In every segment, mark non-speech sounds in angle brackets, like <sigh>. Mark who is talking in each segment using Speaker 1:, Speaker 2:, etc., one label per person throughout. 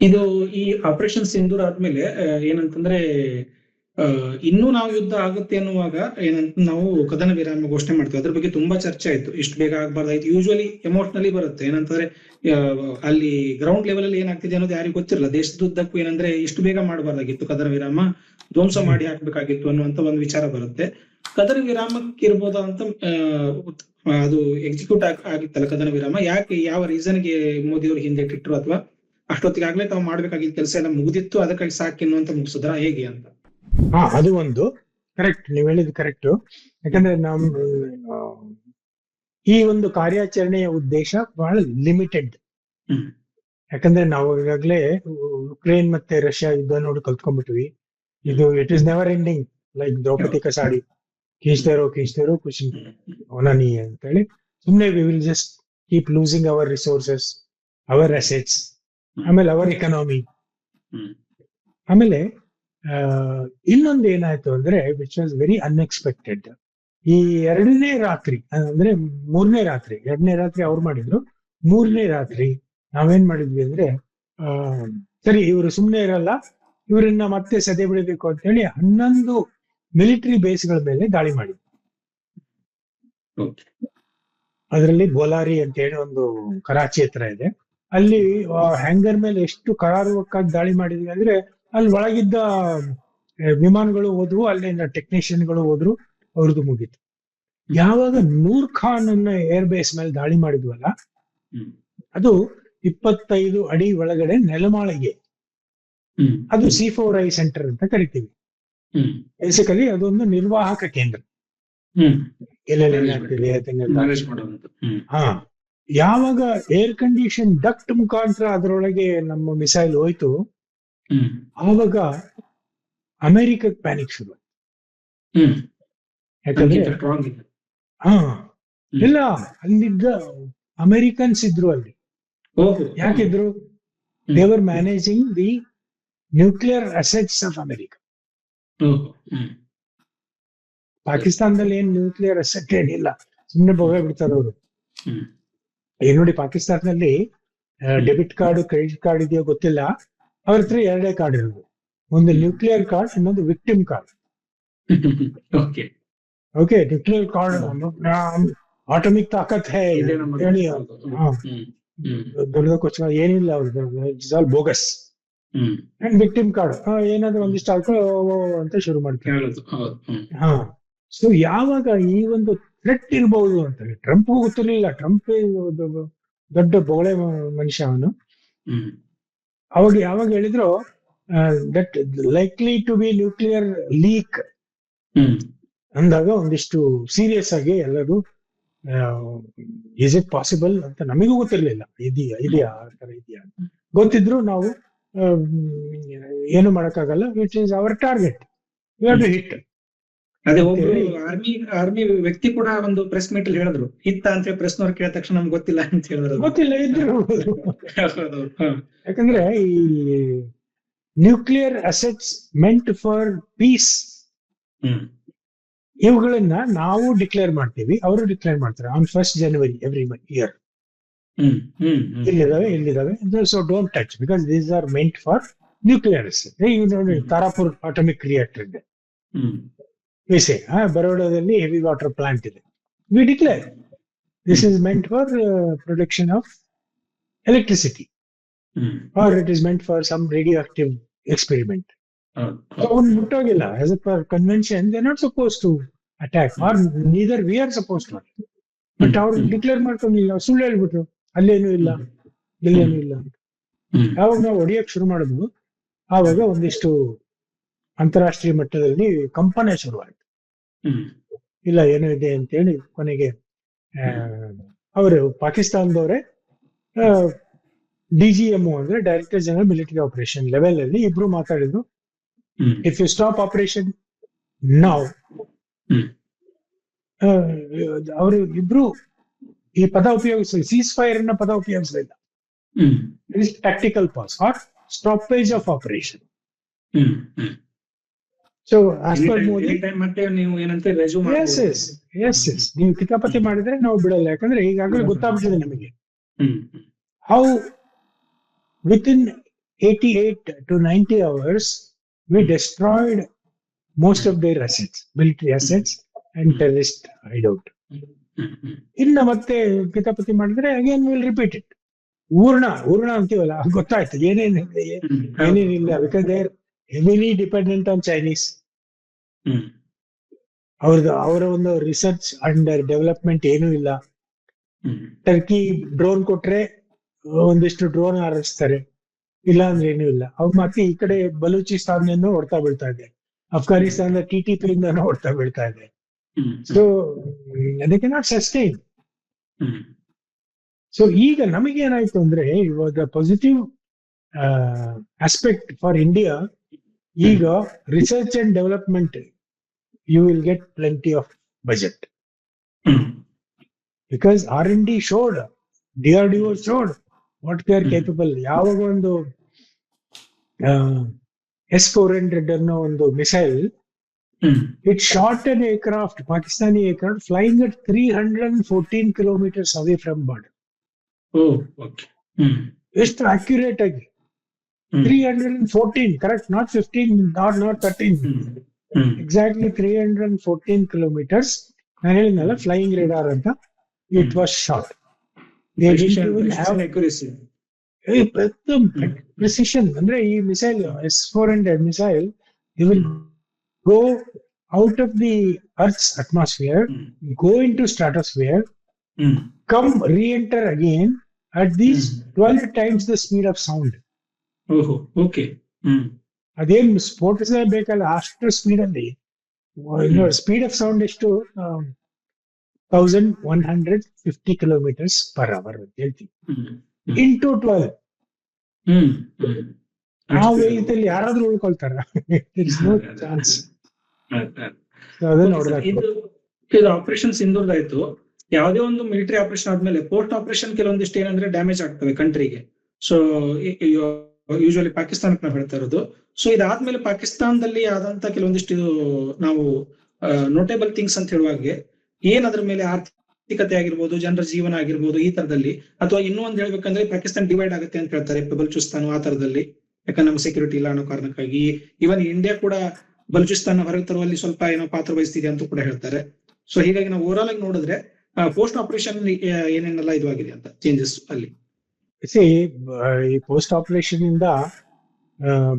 Speaker 1: ಇದು ಈ ಆಪರೇಷನ್ ಸಿಂಧೂರ್ ಆದ್ಮೇಲೆ ಏನಂತಂದ್ರೆ ಇನ್ನೂ ನಾವು ಯುದ್ಧ ಆಗುತ್ತೆ ಅನ್ನುವಾಗ ಏನಂತ ನಾವು ಕದನ ವಿರಾಮ ಘೋಷಣೆ ಮಾಡ್ತೀವಿ. ಅದ್ರ ಬಗ್ಗೆ ತುಂಬಾ ಚರ್ಚೆ ಆಯ್ತು. ಇಷ್ಟು ಬೇಗ ಆಗ್ಬಾರ್ದಾಯ್ತು. ಯೂಶುವಲಿ ಎಮೋಷನಲಿ ಬರುತ್ತೆ. ಏನಂತಂದ್ರೆ ಅಲ್ಲಿ ಗ್ರೌಂಡ್ ಲೆವೆಲ್ ಅಲ್ಲಿ ಏನಾಗ್ತಿದೆ ಅನ್ನೋದು ಯಾರಿಗೂ ಗೊತ್ತಿರಲ್ಲ. ದೇಶದುದ್ದಕ್ಕೂ ಏನಂದ್ರೆ ಇಷ್ಟು ಬೇಗ ಮಾಡಬಾರ್ದಾಗಿತ್ತು ಕದನ ವಿರಾಮ. ಧ್ವಂಸ ಮಾಡಿ ಹಾಕ್ಬೇಕಾಗಿತ್ತು ಅನ್ನುವಂತ ಒಂದು ವಿಚಾರ ಬರುತ್ತೆ. ಕದನ ವಿರಾಮಕ್ಕೆ ಇರ್ಬೋದಾ ಅಂತ ಅದು ಎಕ್ಸಿಕ್ಯೂಟ್ ಆಗಿತ್ತಲ್ಲ ಕದನ ವಿರಾಮ. ಯಾಕೆ ಯಾವ ರೀಸನ್ಗೆ ಮೋದಿ ಅವರು ಹಿಂದೆ ಇಟ್ಟಿಟ್ರು ಅಥವಾ ಅಷ್ಟೊತ್ತಿಗಾಗ್ಲೇ ತಾವು ಮಾಡ್ಬೇಕಾಗಿದ್ದ ಕೆಲಸ ಎಲ್ಲ ಮುಗಿದಿತ್ತು ಅದಕ್ಕಾಗಿ ಸಾಕಿನ್ನು ಅಂತ ಮುಗಿಸಿದ್ರ ಹೇಗೆ ಅಂತ.
Speaker 2: ಹಾ ಅದು ಒಂದು. ಕರೆಕ್ಟ್ ನೀವ್ ಹೇಳಿದ್ ಕರೆಕ್ಟ್ ಯಾಕಂದ್ರೆ ನಮ್ ಈ ಒಂದು ಕಾರ್ಯಾಚರಣೆಯ ಉದ್ದೇಶ ಬಹಳ ಲಿಮಿಟೆಡ್ ಯಾಕಂದ್ರೆ ನಾವು ಈಗಾಗಲೇ ಯುಕ್ರೇನ್ ಮತ್ತೆ ರಷ್ಯಾ ಯುದ್ಧ ನೋಡಿ ಕಲ್ತ್ಕೊಂಡ್ಬಿಟ್ವಿ. ಇದು it is never ending like Draupadi ಕಸಾಡಿ. ಕೀಚ್ತಾರೋ ಕೀಚ್ತಾರೋ ಖುಷಿ ಒನನಿ ಅಂತ ಹೇಳಿ ಸುಮ್ನೆ we will just keep losing our resources our assets ಆಮೇಲೆ ಅವರ್ ಎಕನಾಮಿ ಆಮೇಲೆ ಇನ್ನೊಂದು ಏನಾಯ್ತು ಅಂದ್ರೆ ವಿಚ್ ವಾಸ್ ವೆರಿ ಅನ್ಎಕ್ಸ್ಪೆಕ್ಟೆಡ್ ಈ ಎರಡನೇ ರಾತ್ರಿ ಅಂದ್ರೆ ಮೂರನೇ ರಾತ್ರಿ ಎರಡನೇ ರಾತ್ರಿ ಅವ್ರು ಮಾಡಿದ್ರು. ಮೂರನೇ ರಾತ್ರಿ ನಾವೇನ್ ಮಾಡಿದ್ವಿ ಅಂದ್ರೆ ಆ ಸರಿ ಇವರು ಸುಮ್ನೆ ಇರಲ್ಲ ಇವರನ್ನ ಮತ್ತೆ ಸದೆ ಬಿಡಬೇಕು ಅಂತ ಹೇಳಿ ಹನ್ನೊಂದು ಮಿಲಿಟರಿ ಬೇಸ್ಗಳ ಮೇಲೆ ದಾಳಿ ಮಾಡಿದ್ವಿ. ಅದರಲ್ಲಿ ಬೋಲಾರಿ ಅಂತ ಹೇಳಿ ಒಂದು ಕರಾಚಿ ಹತ್ರ ಇದೆ. ಅಲ್ಲಿ ಹ್ಯಾಂಗರ್ ಮೇಲೆ ಎಷ್ಟು ಕರಾರುವಕ್ಕಾಗಿ ದಾಳಿ ಮಾಡಿದ್ವಿ ಅಂದ್ರೆ ಅಲ್ಲಿ ಒಳಗಿದ್ದ ವಿಮಾನಗಳು ಹೋದ್ರು ಅಲ್ಲಿನ ಟೆಕ್ನಿಷಿಯನ್ಗಳು ಹೋದ್ರು ಅವ್ರದ್ದು ಮುಗೀತು ಯಾವಾಗ ನೂರ್ ಖಾನ್ ಅನ್ನ ಏರ್ ಬೇಸ್ ಮೇಲೆ ದಾಳಿ ಮಾಡಿದ್ವಲ್ಲ ಅದು ಇಪ್ಪತ್ತೈದು ಅಡಿ ಒಳಗಡೆ ನೆಲಮಾಳಿಗೆ ಅದು ಸಿ ಫೋರ್ ಐ ಸೆಂಟರ್ ಅಂತ ಕರಿತೀವಿ
Speaker 1: ಹ್ಮ್.
Speaker 2: ಬೇಸಿಕಲಿ ಅದೊಂದು ನಿರ್ವಾಹಕ ಕೇಂದ್ರ
Speaker 1: ಹ್ಮ್.
Speaker 2: ಎಲ್ಲ ಏನಾಗ್ತಿದೆ ಅದನ್ನೆಲ್ಲ
Speaker 1: Manage ಮಾಡೋದು. ಹ್ಮ್.
Speaker 2: ಹಾ ಯಾವಾಗ ಏರ್ ಕಂಡೀಷನ್ ಡಕ್ಟ್ ಮುಖಾಂತರ ಅದರೊಳಗೆ ನಮ್ಮ ಮಿಸೈಲ್ ಹೋಯ್ತು. ಆವಾಗ ಅಮೆರಿಕಕ್ಕೆ ಪ್ಯಾನಿಕ್ ಶುರು. ಯಾಕಂದ್ರೆ. ಹಾ ಇಲ್ಲ ಅಲ್ಲಿದ್ದ ಅಮೆರಿಕನ್ಸ್ ಇದ್ರು ಅಲ್ಲಿ. ಯಾಕಿದ್ರು. They were managing the nuclear assets of America ಪಾಕಿಸ್ತಾನದಲ್ಲಿ ಏನ್ ನ್ಯೂಕ್ಲಿಯರ್ ಅಸೆಟ್ ಏನಿಲ್ಲ ಸುಮ್ಮನೆ ಬಗೆ ಬಿಡ್ತಾರೆ ಅವರು. ಈಗ ನೋಡಿ ಪಾಕಿಸ್ತಾನದಲ್ಲಿ ಡೆಬಿಟ್ ಕಾರ್ಡ್ ಕ್ರೆಡಿಟ್ ಕಾರ್ಡ್ ಇದೆಯೋ ಗೊತ್ತಿಲ್ಲ. ಅವ್ರ ಹತ್ರ ಎರಡೇ ಕಾರ್ಡ್ ಇರೋದು. ಒಂದು ನ್ಯೂಕ್ಲಿಯರ್ ಕಾರ್ಡ್ ಇನ್ನೊಂದು victim card
Speaker 1: okay
Speaker 2: okay nuclear card atomic ತಾಕತ್ ಹೇ ಹೇಳಿ.
Speaker 1: ದೊಡ್ಡದ
Speaker 2: ಕ್ವಶನ್ ಏನಿಲ್ಲ ಅವ್ರದ್ದು. ಬೋಗಸ್. ಅಂಡ್ ವಿಕ್ಟಿಮ್ ಕಾರ್ಡ್ ಏನಾದ್ರು ಒಂದಿಷ್ಟು ಹಾಕೋ ಅಂತ ಶುರು ಮಾಡ್ತಾರೆ.
Speaker 1: ಹ್ಮ್.
Speaker 2: ಹಾ. ಸೊ ಯಾವಾಗ ಈ ಒಂದು ಥ್ರೆಟ್ ಇರಬಹುದು ಅಂತ ಟ್ರಂಪ್ ಗೊತ್ತಿರ್ಲಿಲ್ಲ. ಟ್ರಂಪ್ ದೊಡ್ಡ ಬೋಳೆ ಮನುಷ್ಯ ಅವನು. ಅವಾಗ ಯಾವಾಗ ಹೇಳಿದ್ರು that likely to be nuclear leak ಅಂದಾಗ ಒಂದಿಷ್ಟು ಸೀರಿಯಸ್ ಆಗಿ ಎಲ್ಲರೂ ಈಸ್ ಇಟ್ ಪಾಸಿಬಲ್ ಅಂತ ನಮಗೂ ಗೊತ್ತಿರ್ಲಿಲ್ಲ. ಇದೆಯಾ ಇದೆಯಾ ಆ ತರ ಇದೆಯಾ ಗೊತ್ತಿದ್ರು ನಾವು ಏನು ಮಾಡಕ್ಕಾಗಲ್ಲ. Which is our target you have to hit
Speaker 1: ಅದೇ ಒಬ್ರು ಆರ್ಮಿ ಆರ್ಮಿ ವ್ಯಕ್ತಿ ಕೂಡ ಒಂದು ಪ್ರೆಸ್ ಮೀಟ್ ಅಲ್ಲಿ ಹೇಳಿದ್ರು ಇತ್ತ ಅಂತ ಹೇಳಿ ಪ್ರೆಸ್ ನವ್ರು ಕೇಳಿದ ತಕ್ಷಣ ನಮ್ಗೆ ಗೊತ್ತಿಲ್ಲ ಅಂತ ಹೇಳಿದ್ರು.
Speaker 2: ಗೊತ್ತಿಲ್ಲ ಇದ್ರು. ಯಾಕಂದ್ರೆ ಈ nuclear assets meant for peace. ಇವುಗಳನ್ನ ನಾವು ಡಿಕ್ಲೇರ್ ಮಾಡ್ತೀವಿ ಅವರು ಡಿಕ್ಲೇರ್ ಮಾಡ್ತಾರೆ on first January every year. ಇಲ್ಲಿದಾವೆ ಇಲ್ಲಿದಾವೆ. So don't touch because these are meant for nuclear ಈಗ ನೋಡಿ ತಾರಾಪುರ್ ಅಟಮಿಕ್ ರಿಯಾಕ್ಟರ್ ಇದೆ. ವಿಸೆ ಬರೋಡಾದಲ್ಲಿ ಹೆವಿ ವಾಟರ್ ಪ್ಲಾಂಟ್ ಇದೆ we declare this is meant for production of electricity. Or it is meant for some radio active experiment ಅವನು ಮುಟ್ಟೋಗಿಲ್ಲ as a per convention they not suppose to attack or neither we are suppose to but ಅವ್ರು declare ಮಾಡ್ಕೊಂಡಿಲ್ಲ ಸುಳ್ಳು ಹೇಳ್ಬಿಟ್ರು ಅಲ್ಲೇನು ಇಲ್ಲ ಇಲ್ಲೇನು ಇಲ್ಲ ಅವಾಗ ನಾವು ಹೊಡಿಯಕ್ ಶುರು ಮಾಡಿದ್ವು ಆವಾಗ ಒಂದಿಷ್ಟು ಅಂತಾರಾಷ್ಟ್ರೀಯ ಮಟ್ಟದಲ್ಲಿ ಕಂಪನೆ ಶುರುವಾಯಿತು ಇಲ್ಲ ಏನೋ ಇದೆ ಅಂತೇಳಿ ಕೊನೆಗೆ ಅವರು ಪಾಕಿಸ್ತಾನದವರೇ ಡಿ ಜಿ ಎಂ ಅಂದ್ರೆ director general military operation level ಅಲ್ಲಿ ಇಬ್ರು ಮಾತಾಡಿದ್ರು. ಇಫ್ ಯು ಸ್ಟಾಪ್ ಆಪರೇಷನ್ ನಾವ್. ಅವರು ಇಬ್ರು ಈ ಪದ ಉಪಯೋಗಿಸಿ ಸೀಸ್ ಫೈರ್ ಅನ್ನ ಪದ ಉಪಯೋಗಿಸಲಿಲ್ಲ
Speaker 1: is
Speaker 2: tactical pause or stoppage of operation. So as per
Speaker 1: Anytime-
Speaker 2: Modi
Speaker 1: ನೀವು ಏನಂತ
Speaker 2: ಎಸ್ ಎಸ್ ಎಸ್ ಎಸ್ ನೀವು ಕಿತಾಪತಿ ಮಾಡಿದ್ರೆ ನಾವು ಬಿಡಲ್ಲ. ಯಾಕಂದ್ರೆ ಈಗಾಗಲೇ ಗೊತ್ತಾಗ್ಬಿಟ್ಟಿದೆ ನಮಗೆ. How with in 88 to 90 hours, we destroyed most of their assets, military assets and terrorist hideout.
Speaker 1: Hmm hmm
Speaker 2: ಇನ್ನ ಮತ್ತೆ ಕಿತಾಪತಿ ಮಾಡಿದ್ರೆ ಅಗೇನ್ ವಿಲ್ ರಿಪೀಟ್ ಇಟ್ ಊರ್ಣ ಊರ್ಣ ಅಂತೀವಲ್ಲ ಗೊತ್ತಾಯ್ತು. ಏನೇನಿದೆ ಏನೇನಿಲ್ಲ because they heavily dependent on Chinese ಅವ್ರದ್ದು ಅವರ ಒಂದು ರಿಸರ್ಚ್ ಅಂಡ್ ಡೆವಲಪ್ಮೆಂಟ್ ಏನೂ ಇಲ್ಲ. ಟರ್ಕಿ ಡ್ರೋನ್ ಕೊಟ್ರೆ ಒಂದಿಷ್ಟು ಡ್ರೋನ್ ಆರಿಸ್ತಾರೆ ಇಲ್ಲ ಅಂದ್ರೆ ಏನೂ ಇಲ್ಲ. ಅವ್ರು ಮತ್ತೆ ಈ ಕಡೆ ಬಲೂಚಿಸ್ತಾನ್ ಹೊಡ್ತಾ ಬೀಳ್ತಾ ಇದೆ. ಅಫ್ಘಾನಿಸ್ತಾನದ ಟಿ ಟಿ ಪಿ ಇಂದ ಹೊಡ್ತಾ ಬೀಳ್ತಾ ಇದೆ. ಸೊ ಅದಕ್ಕೆ ನಾಟ್ ಸಸ್ಟೈನ್ ಸೊ ಈಗ ನಮಗೆ ಏನಾಯ್ತು ಅಂದ್ರೆ ಇವಾಗ ಪಾಸಿಟಿವ್ ಆಸ್ಪೆಕ್ಟ್ ಫಾರ್ ಇಂಡಿಯಾ ಈಗ research and development you will get plenty of budget
Speaker 1: hmm
Speaker 2: because R and D should D R D O should what they are
Speaker 1: hmm.
Speaker 2: Capable ಯಾವಾಗ ಒಂದು S four hundred ಅನ್ನೋ ಒಂದು missile
Speaker 1: hmm.
Speaker 2: It shot an aircraft Pakistani aircraft flying at three hundred and fourteen kilometres away from border
Speaker 1: O okay hmm.
Speaker 2: ಎಷ್ಟು accurate ಆಗಿ.
Speaker 1: ಹ್ಮ್
Speaker 2: three hundred and fourteen correct not fifteen not not thirteen
Speaker 1: hmm hmm
Speaker 2: exactly three hundred and fourteen kilometres ನಾನು ಹೇಳಿದ್ನಲ್ಲ flying radar ಅಂತ it was short
Speaker 1: accuracy.
Speaker 2: Precision ಅಂದ್ರೆ ಈ missile S four hundred missile you will go out of the earth's atmosphere
Speaker 1: hmm
Speaker 2: go in to stratosphere
Speaker 1: hmm
Speaker 2: come reenter again at these
Speaker 1: hmm.
Speaker 2: Twelve times the speed of sound
Speaker 1: ಓಹೋ okay. Hmm.
Speaker 2: ಅದೇನ್ ಸ್ಫೋಟಿಸಬೇಕಲ್ಲ ಅಷ್ಟು speed ಅಲ್ಲಿ. Speed of sound ಎಷ್ಟು? Thousand one hundred fifty kilometres per hour ಅಂತ ಹೇಳ್ತೀವಿ. ಇನ್
Speaker 1: to twelve
Speaker 2: ಆ ವೇಗದಲ್ಲಿ ಯಾರಾದ್ರೂ ಉಳ್ಕೊಳ್ತಾರ? ನೋ ಚಾನ್ಸ್
Speaker 1: ಇದು ಇದು ಆಪರೇಷನ್ ಸಿಂಧೂರ್ದಾಯ್ತು. ಯಾವುದೇ ಒಂದು ಮಿಲಿಟರಿ ಆಪರೇಷನ್ ಆದ್ಮೇಲೆ ಪೋಸ್ಟ್ ಆಪರೇಷನ್ ಕೆಲವೊಂದಿಷ್ಟು ಏನಂದ್ರೆ ಡ್ಯಾಮೇಜ್ ಆಗ್ತವೆ ಕಂಟ್ರಿಗೆ. ಸೊ ಯೂಶುವಲಿ ಪಾಕಿಸ್ತಾನಕ್ಕೆ ನಾವು ಹೇಳ್ತಾ ಇರೋದು ಸೊ ಇದಾದ್ಮೇಲೆ ಪಾಕಿಸ್ತಾನದಲ್ಲಿ ಆದಂತ ಕೆಲವೊಂದಿಷ್ಟು ನಾವು ನೋಟೇಬಲ್ ಥಿಂಗ್ಸ್ ಅಂತ ಹೇಳುವಾಗೆ ಏನ್ ಅದ್ರ ಮೇಲೆ ಆರ್ಥಿಕತೆ ಆಗಿರ್ಬೋದು, ಜನರ ಜೀವನ ಆಗಿರ್ಬೋದು ಈ ತರದಲ್ಲಿ ಅಥವಾ ಇನ್ನೂ ಒಂದ್ ಹೇಳ್ಬೇಕಂದ್ರೆ ಪಾಕಿಸ್ತಾನ ಡಿವೈಡ್ ಆಗುತ್ತೆ ಅಂತ ಹೇಳ್ತಾರೆ. ಬಲೂಚಿಸ್ತಾನ ಆ ತರದಲ್ಲಿ ಎಕನಾಮಿಕ್ ಸೆಕ್ಯೂರಿಟಿ ಇಲ್ಲ ಅನ್ನೋ ಕಾರಣಕ್ಕಾಗಿ. ಇವನ್ ಇಂಡಿಯಾ ಕೂಡ ಬಲೂಚಿಸ್ತಾನ ಹೊರಗೆ ತರುವಲ್ಲಿ ಸ್ವಲ್ಪ ಏನೋ ಪಾತ್ರ ವಹಿಸ್ತಿದೆ ಅಂತ ಕೂಡ ಹೇಳ್ತಾರೆ. ಸೊ ಹೀಗಾಗಿ ನಾವು ಓವರಾಲ್ ಆಗಿ ನೋಡಿದ್ರೆ ಪೋಸ್ಟ್ ಆಪರೇಷನ್ ಏನೇನೆಲ್ಲ ಇದು ಆಗಿದೆ ಅಂತ ಚೇಂಜಸ್ ಅಲ್ಲಿ.
Speaker 2: ಈ ಪೋಸ್ಟ್ ಆಪರೇಷನ್ ಇಂದ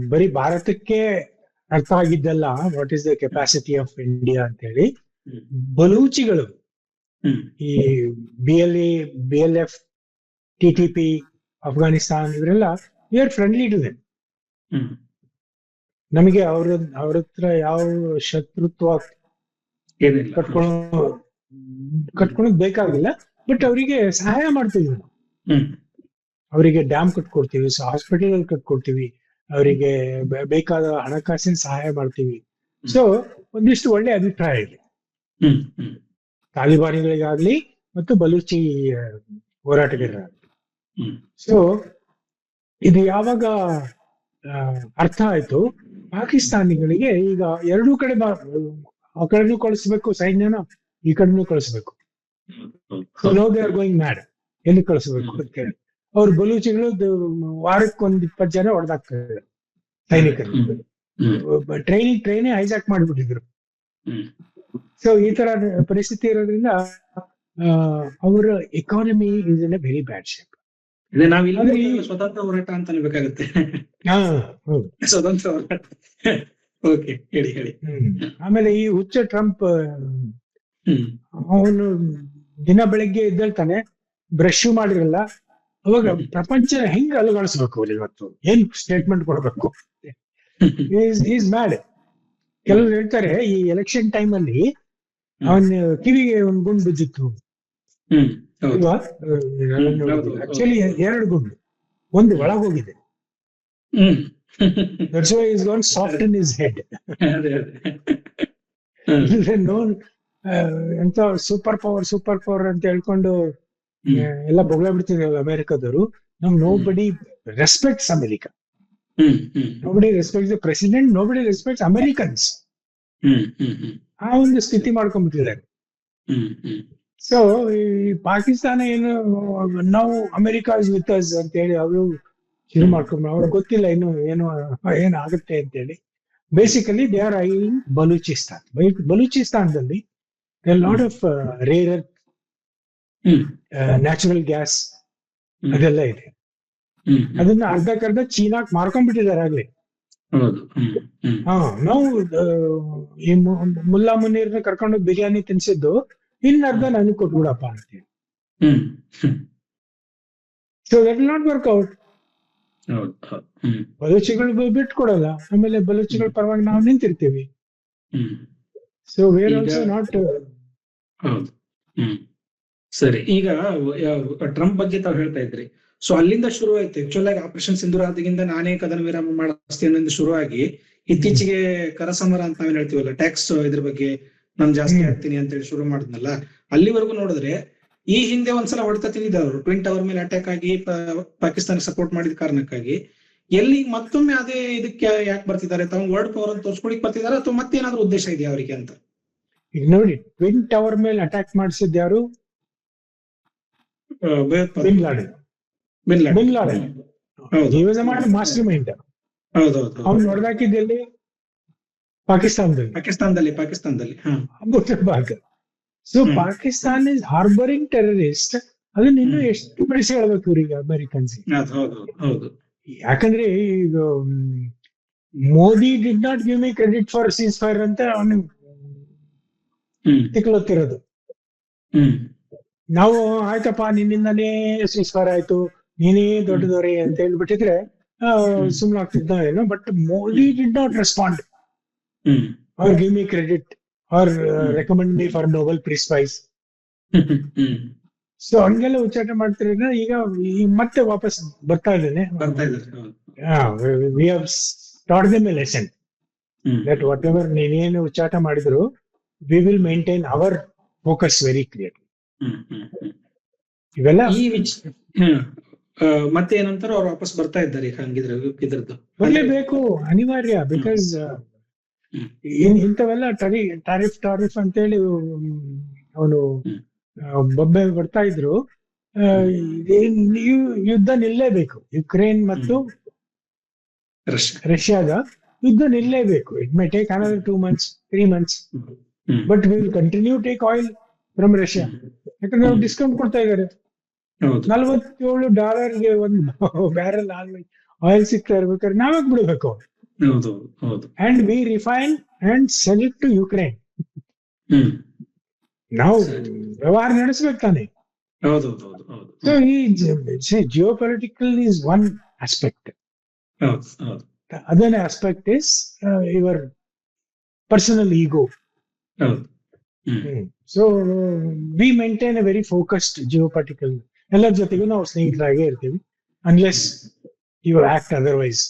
Speaker 2: ಬರೀ ಭಾರತಕ್ಕೆ ಅರ್ಥ ಆಗಿದ್ದಲ್ಲ what is the capacity of India ಅಂತ ಹೇಳಿ ಬಲೂಚಿಗಳು ಈ B L A B L F T T P Afghanistan ಇವರೆಲ್ಲ we are friendly to them ನಮಗೆ ಅವ್ರ ಅವ್ರ ಹತ್ರ ಯಾವ ಶತ್ರುತ್ವ ಕಟ್ಕೊಳ್ಳೋ ಕಟ್ಕೊಳ್ಳೋದ್ ಬೇಕಾಗಿಲ್ಲ ಬಟ್ ಅವರಿಗೆ ಸಹಾಯ ಮಾಡ್ತಿದ್ವಿ
Speaker 1: ಹ್ಮ್.
Speaker 2: ಅವರಿಗೆ ಡ್ಯಾಮ್ ಕಟ್ಕೊಡ್ತೀವಿ ಹಾಸ್ಪಿಟಲ್ ಕಟ್ಕೊಡ್ತೀವಿ ಅವರಿಗೆ ಬೇಕಾದ ಹಣಕಾಸಿನ ಸಹಾಯ ಮಾಡ್ತೀವಿ. ಸೊ ಒಂದಿಷ್ಟು ಒಳ್ಳೆ ಅಭಿಪ್ರಾಯ ಇದೆ. ತಾಲಿಬಾನಿಗಳಿಗಾಗ್ಲಿ ಮತ್ತು ಬಲೂಚಿ ಹೋರಾಟಗಾರರಾಗ್ಲಿ. ಸೊ ಇದು ಯಾವಾಗ ಅರ್ಥ ಆಯ್ತು? ಪಾಕಿಸ್ತಾನಿಗಳಿಗೆ ಈಗ ಎರಡೂ ಕಡೆ ಆ ಕಡೆನೂ ಕಳಿಸ್ಬೇಕು ಸೈನ್ಯನ ಈ ಕಡೆನೂ ಕಳಿಸ್ಬೇಕು. No they are going mad ಎಲ್ಲಿ ಕಳಿಸ್ಬೇಕು ಅಂತ ಹೇಳಿ ಅವ್ರ ಬಲೂಚಿಗಳು ವಾರಕ್ಕೆ ಒಂದ್ ಇಪ್ಪತ್ತು ಜನ ಹೊಡೆದಾಕ್ತಾರೆ ಸೈನಿಕರು. ಟ್ರೈನ್ ಟ್ರೈನೇ ಹೈಜಾಕ್ ಮಾಡ್ಬಿಟ್ಟಿದ್ರು. ಸೊ ಈ ತರ ಪರಿಸ್ಥಿತಿ ಇರೋದ್ರಿಂದ ಅವರ economy is in a very bad shape
Speaker 1: ಸ್ವತಂತ್ರ ಹೋರಾಟ ಅಂತ ಅನ್ಬೇಕಾಗುತ್ತೆ ಸ್ವತಂತ್ರ ಹೋರಾಟ. ಓಕೆ ಹೇಳಿ ಹೇಳಿ.
Speaker 2: ಆಮೇಲೆ ಈ ಹುಚ್ಚ ಟ್ರಂಪ್ ಅವನು ದಿನ ಬೆಳಗ್ಗೆ ಎದ್ದೇಳ್ತಾನೆ ಬ್ರಷ್ ಮಾಡಿರಲ್ಲ ಅವಾಗ ಪ್ರಪಂಚ ಹೆಂಗ್ ಅಲುಗಾಡಿಸ್ಬೇಕು ಇವತ್ತು? ಏನ್ ಸ್ಟೇಟ್ಮೆಂಟ್ ಕೊಡ್ಬೇಕು? <laughs> ಈಸ್ ಮ್ಯಾಡ್ ಕೆಲವ್ರು ಹೇಳ್ತಾರೆ ಈ ಎಲೆಕ್ಷನ್ ಟೈಮ್ ಅಲ್ಲಿ ಅವನ್ ಕಿವಿಗೆ ಒಂದ್ ಗುಂಡು ಬಿದ್ದಿತ್ತು. ಆಕ್ಚುಲಿ ಎರಡು ಗುಂಡು. ಒಂದು ಒಳಗೋಗಿದೆ. That's why is gone soft in is head known ಎಂತ ಸೂಪರ್ ಪವರ್ ಸೂಪರ್ ಪವರ್ ಅಂತ ಹೇಳ್ಕೊಂಡು ಎಲ್ಲ ಬೊಗಳ ಬಿಡ್ತಿದ್ರು ಅಮೆರಿಕದವರು. ನಮ್ nobody respects America nobody respect the president nobody respects Americans ಆ ಒಂದು ಸ್ಥಿತಿ ಮಾಡ್ಕೊಂಡ್ಬಿಟ್ಟಿದ್ದಾರೆ. ಸೊ ಈ ಪಾಕಿಸ್ತಾನ ಏನು ನಾವು ಅಮೆರಿಕ ಇಸ್ ವಿತ್ ಅಸ್ ಅಂತ ಹೇಳಿ ಅವರು ಶುರು ಮಾಡ್ಕೊಂಡ್ರು. ಅವ್ರಿಗೆ ಗೊತ್ತಿಲ್ಲ ಇನ್ನು ಏನು ಏನಾಗುತ್ತೆ ಅಂತೇಳಿ. Basically they are I Balochistan ಬಲೂಚಿಸ್ತಾನದಲ್ಲಿ lot of rare natural gas. ಅದೆಲ್ಲ ಇದೆ. ಅದನ್ನ ಅರ್ಧಕ್ಕರ್ಧ ಚೀನಾಕ್ ಮಾರ್ಕೊಂಡ್ಬಿಟ್ಟಿದ್ದಾರೆ ಆಗ್ಲಿ. ಹಾ ನಾವು ಈ ಮುಲ್ಲಾ ಮುನ್ನೀರ್ನ ಕರ್ಕೊಂಡು ಬಿರಿಯಾನಿ ತಿನ್ಸಿದ್ದು ಇನ್ನ ಅರ್ಧ ನನಗೆ ಕೊಟ್ಬಿಡಪ್ಪ ಅಂತೇಳಿ so that not work out ಬಲೂಚಿಗಳು ಬಿಟ್ಕೊಡಲ್ಲ. ಆಮೇಲೆ ಬಲೂಚಿಗಳ ಪರವಾಗಿ ನಾವು ನಿಂತಿರ್ತೀವಿ. ಸೊ ವೇರ್ ಆಲ್ಸೋ ನಾಟ್
Speaker 1: ಹೌದು. ಸರಿ. ಈಗ ಟ್ರಂಪ್ ಬಗ್ಗೆ ತಾವು ಹೇಳ್ತಾ ಇದ್ರಿ. ಸೊ ಅಲ್ಲಿಂದ ಶುರು ಆಯ್ತು ಆಕ್ಚುಲ್ ಆಗಿ ಆಪರೇಷನ್ ಸಿಂಧೂರ ಆದಾಗಿಂದ ನಾನೇ ಕದನ ವಿರಾಮ ಮಾಡಿಸ್ತೀನಿ ಅಂತ ಶುರು ಆಗಿ ಇತ್ತೀಚೆಗೆ ಕರಸಮರ ಅಂತ ನಾವೇನ್ ಹೇಳ್ತೀವಲ್ಲ ಟ್ಯಾಕ್ಸ್ ಇದ್ರ ಬಗ್ಗೆ ನಾನ್ ಜಾಸ್ತಿ
Speaker 2: ಹಾಕ್ತೀನಿ
Speaker 1: ಆಗ್ತೀನಿ ಅಂತ ಹೇಳಿ ಶುರು ಮಾಡಿದ್ನಲ್ಲ ಅಲ್ಲಿವರೆಗೂ ನೋಡಿದ್ರೆ ಈ ಹಿಂದೆ ಒಂದ್ಸಲ ಹೊಡೆತ ತಿಂದಿದ್ದವರು ಟ್ವಿನ್ ಟವರ್ ಮೇಲೆ ಅಟ್ಯಾಕ್ ಆಗಿ ಪಾಕಿಸ್ತಾನ ಸಪೋರ್ಟ್ ಮಾಡಿದ ಕಾರಣಕ್ಕಾಗಿ ಎಲ್ಲಿ ಮತ್ತೊಮ್ಮೆ ಅದೇ ಇದಕ್ಕೆ ಯಾಕೆ ಬರ್ತಿದ್ದಾರೆ? ತಾವು ವರ್ಲ್ಡ್ ಪವರ್ ಅಂತ ತೋರ್ಸ್ಕೊಳಿಕ್ ಬರ್ತಿದ್ದಾರೆ? ಅಥವಾ ಮತ್ತೇನಾದ್ರೂ ಉದ್ದೇಶ ಇದೆಯಾ ಅವರಿಗೆ ಅಂತ?
Speaker 2: ಈಗ ನೋಡಿ ಟ್ವಿನ್ ಟವರ್ ಮೇಲೆ ಅಟ್ಯಾಕ್ ಮಾಡಿಸಿದ್ ಯಾರು?
Speaker 1: ಆ, ಭಯೋತ್ಪಾದನೆ.
Speaker 2: Bin Laden
Speaker 1: bin Laden.
Speaker 2: was a master mind.
Speaker 1: ಹೌದೌದು.
Speaker 2: ಅವ್ನು ನೋಡ್ದಾಕಿದ್ದಲ್ಲಿ ಪಾಕಿಸ್ತಾನದಲ್ಲಿ.
Speaker 1: ಪಾಕಿಸ್ತಾನದಲ್ಲಿ ಪಾಕಿಸ್ತಾನದಲ್ಲಿ.
Speaker 2: ಭಾಗ. So. Pakistan is harbouring terrorist ಅದನ್ನ ಇನ್ನೂ. ಎಷ್ಟು ಬೆಳೆಸಿ ಹೇಳ್ಬೇಕು ಇವ್ರಿಗೆ ಅಮೆರಿಕನ್ಸ್ ಯಾಕಂದ್ರೆ ಈಗ Modi did not give me credit for ceasefire ಅಂತ ಅವನು
Speaker 1: ಹ್ಮ್.
Speaker 2: ತಿಕ್ಲತ್ತಿರೋದು.
Speaker 1: ಹ್ಮ್.
Speaker 2: ನಾವು ಆಯ್ತಪ್ಪ ನಿನ್ನಿಂದನೇ ಸಂಸ್ಕಾರ ಆಯ್ತು. ನೀನೇ ದೊಡ್ಡದವ್ರಿ ಅಂತ ಹೇಳ್ಬಿಟ್ಟಿದ್ರೆ. ಸುಮ್ನೆ ಆಗ್ತಿದ್ದ ಏನೋ but Modi did not respond or give me credit or recommend me for Nobel prize prize so ಹಂಗೆಲ್ಲ ಉಚ್ಚಾಟ ಮಾಡ್ತಿರೋದ್ರಿಂದ ಈಗ ಮತ್ತೆ ವಾಪಸ್ ಬರ್ತಾ ಇದ್ದೇನೆ. We have taught them a lesson that whatever ನೀನೇನು ಉಚ್ಚಾಟ ಮಾಡಿದ್ರು we will maintain our focus very clear ಇವೆಲ್ಲ
Speaker 1: ಈ ವಿಚ್ ಮತ್ತೆ ಏನಂತಾರ ಅವ್ರು ವಾಪಸ್ ಬರ್ತಾ ಇದ್ದಾರೆ ಈಗ ಹಂಗಿದ್ರೆ ಇದ್ರದ್ದು.
Speaker 2: ಬರ್ಲೇಬೇಕು ಅನಿವಾರ್ಯ ಬಿಕಾಸ್
Speaker 1: ಇನ್
Speaker 2: ಇಂಥವೆಲ್ಲ ಟರಿ ಟಾರಿಫ್ ಟಾರಿಫ್ ಅಂತೇಳಿ ಅವನು ಬೊಬ್ಬೆ ಬರ್ತಾ ಇದ್ರು. ಯುದ್ಧ ನಿಲ್ಲೇಬೇಕು. ಯುಕ್ರೇನ್ ಮತ್ತು
Speaker 1: ರಷ್ಯಾ.
Speaker 2: ರಷ್ಯಾದ ಯುದ್ಧ ನಿಲ್ಲೇಬೇಕು. It may take another two months three months but will continue take oil from Russia ಯಾಕಂದ್ರೆ ಅವ್ರು ಡಿಸ್ಕೌಂಟ್ ಕೊಡ್ತಾ ಇದ್ದಾರೆ ನಲ್ವತ್ತೇಳು ಡಾಲರ್ಗೆ ಒಂದು ಬ್ಯಾರಲ್ ಆಯಿಲ್ ಸಿಗ್ತಾ ಇರ್ಬೇಕಾದ್ರೆ ನಾವಾಗ ಬಿಡಬೇಕು? And we refine and sell it to Ukraine
Speaker 1: hmm.
Speaker 2: ನಾವು. ವ್ಯವಹಾರ ನಡೆಸ್ಬೇಕು ತಾನೆ. ಸೊ ಈ geopolitical is one aspect other aspect is your personal ego so we maintain a very focused geopolitical ಎಲ್ಲರ ಜೊತೆಗೂ ನಾವು ಸ್ನೇಹಿತರಾಗೇ ಇರ್ತೀವಿ ಅನ್ಲೆಸ್ ಯು ಆಕ್ಟ್ ಅದರ್ವೈಸ್